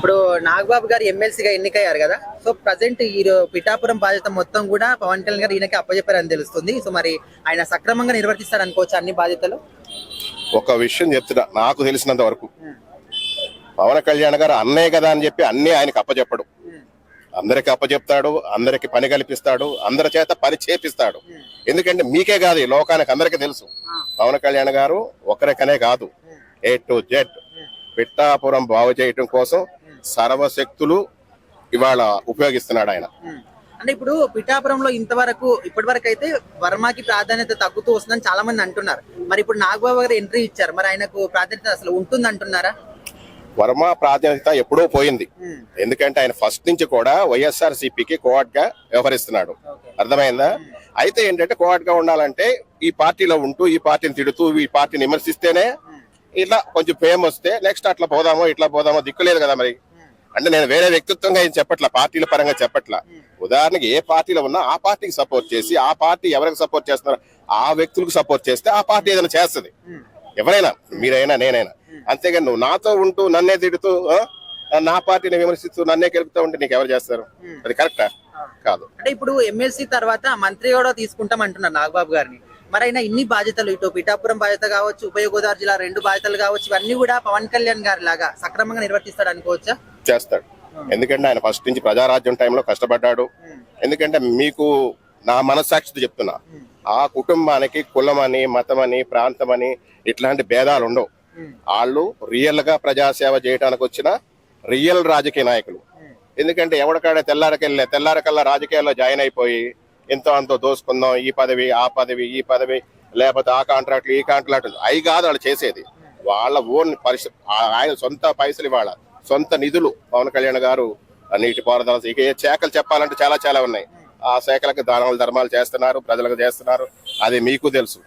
ఇప్పుడు నాగబాబు గారు ఎమ్మెల్సీగా ఎన్నికయ్యారు కదా. సో ప్రజెంట్ ఈ పిఠాపురం బాధ్యత మొత్తం కూడా పవన్ కళ్యాణ్ గారు ఈయనకి అప్పచెప్పారని తెలుస్తుంది. సో మరి ఆయన సక్రమంగా నిర్వర్తిస్తాడు అనుకోవచ్చు అన్ని బాధ్యతలు? ఒక విషయం చెప్తున్నా. నాకు తెలిసినంత వరకు పవన్ కళ్యాణ్ గారు అన్నయ్య కదా అని చెప్పి అన్ని ఆయనకి అప్పచెప్పడు అందరికి అప్పచెప్తాడు అందరికి పని కల్పిస్తాడు అందరి చేత పని చేపిస్తాడు. ఎందుకంటే మీకే కాదు ఈ లోకానికి అందరికీ తెలుసు. పవన్ కళ్యాణ్ గారు ఒకరికనే కాదు. ఏ టు జెడ్ పిట్టాపురం బాగు చేయటం కోసం సర్వశక్తులు ఇవాళ ఉపయోగిస్తున్నాడు ఆయన. అంటే ఇప్పుడు పిఠాపురంలో ఇంతవరకు ఇప్పటి వరకు అయితే వర్మకి ప్రాధాన్యత తగ్గుతూ వస్తుందని చాలా మంది అంటున్నారు. మరి ఇప్పుడు నాగబాబు గారు ఎంట్రీ ఇచ్చారు. మరి ఆయనకు ప్రాధాన్యత అసలు ఉంటుంది అంటున్నారా? వర్మ ప్రాధాన్యత ఎప్పుడో పోయింది. ఎందుకంటే ఆయన ఫస్ట్ నుంచి కూడా వైఎస్ఆర్ సిపికి కోఆట్గా వ్యవహరిస్తున్నాడు అర్థమైందా అయితే ఏంటంటే కోఆట్గా ఉండాలంటే ఈ పార్టీలో ఉంటూ ఈ పార్టీని తిడుతూ ఈ పార్టీని విమర్శిస్తేనే ఇట్లా కొంచెం ఫేమ్ వస్తే నెక్స్ట్ అట్లా పోదామో ఇట్లా పోదామో దిక్కులేదు కదా మరి. అంటే నేను వేరే వ్యక్తిత్వంగా ఏం చెప్పట్లా? పార్టీల పరంగా చెప్పట్లా? ఉదాహరణకి ఏ పార్టీలో ఉన్నా ఆ పార్టీకి సపోర్ట్ చేసి ఆ పార్టీ ఎవరికి సపోర్ట్ చేస్తున్నారో ఆ వ్యక్తులకు సపోర్ట్ చేస్తే ఆ పార్టీ ఏదైనా చేస్తుంది. ఎవరైనా మీరైనా నేనైనా. అంతేగాని నువ్వు నాతో ఉంటూ నన్నే తిడుతూ నా పార్టీని విమర్శిస్తూ నన్నే గెలుపుతూ ఉంటే నీకు ఎవరు చేస్తారు? అది కరెక్టా? కాదు. అంటే ఇప్పుడు ఎమ్మెల్సీ తర్వాత మంత్రి కూడా తీసుకుంటాం అంటున్నారు నాగబాబు గారిని. మరి అయినా ఇన్ని బాధ్యతలు ఇటు పిఠాపురం బాధ్యత కావచ్చు ఉభయ గోదావరి జిల్లా రెండు బాధ్యతలు కావచ్చు ఇవన్నీ కూడా పవన్ కళ్యాణ్ గారి లాగా సక్రమంగా నిర్వర్తిస్తాడు అనుకోవచ్చా? చేస్తాడు. ఎందుకంటే ఆయన ఫస్ట్ నుంచి ప్రజారాజ్యం టైంలో కష్టపడ్డాడు. ఎందుకంటే మీకు నా మనస్సాక్షితో చెప్తున్నా. ఆ కుటుంబానికి కులమని మతమని ప్రాంతమని ఇట్లాంటి భేదాలు ఉండవు. వాళ్ళు రియల్గా ప్రజాసేవ చేయడానికి వచ్చిన రియల్ రాజకీయ నాయకులు. ఎందుకంటే ఎవడికాడ తెల్లారకెళ్ళే తెల్లారకల్లా రాజకీయాల్లో జాయిన్ అయిపోయి ఎంతో అంతో దోసుకుందాం ఈ పదవి ఆ పదవి ఈ పదవి లేకపోతే ఆ కాంట్రాక్ట్లు ఈ కాంట్రాక్ట్లు అవి కాదు వాళ్ళు చేసేది. వాళ్ళ ఓన్ పరిస్థితి ఆయన సొంత పైసలు ఇవాళ సొంత నిధులు పవన్ కళ్యాణ్ గారు ఆ నీటి పారుదల ఇక శాఖలు చెప్పాలంటే చాలా చాలా ఉన్నాయి. ఆ శాఖలకు దానాలు ధర్మాలు చేస్తున్నారు ప్రజలకు చేస్తున్నారు. అది మీకు తెలుసు.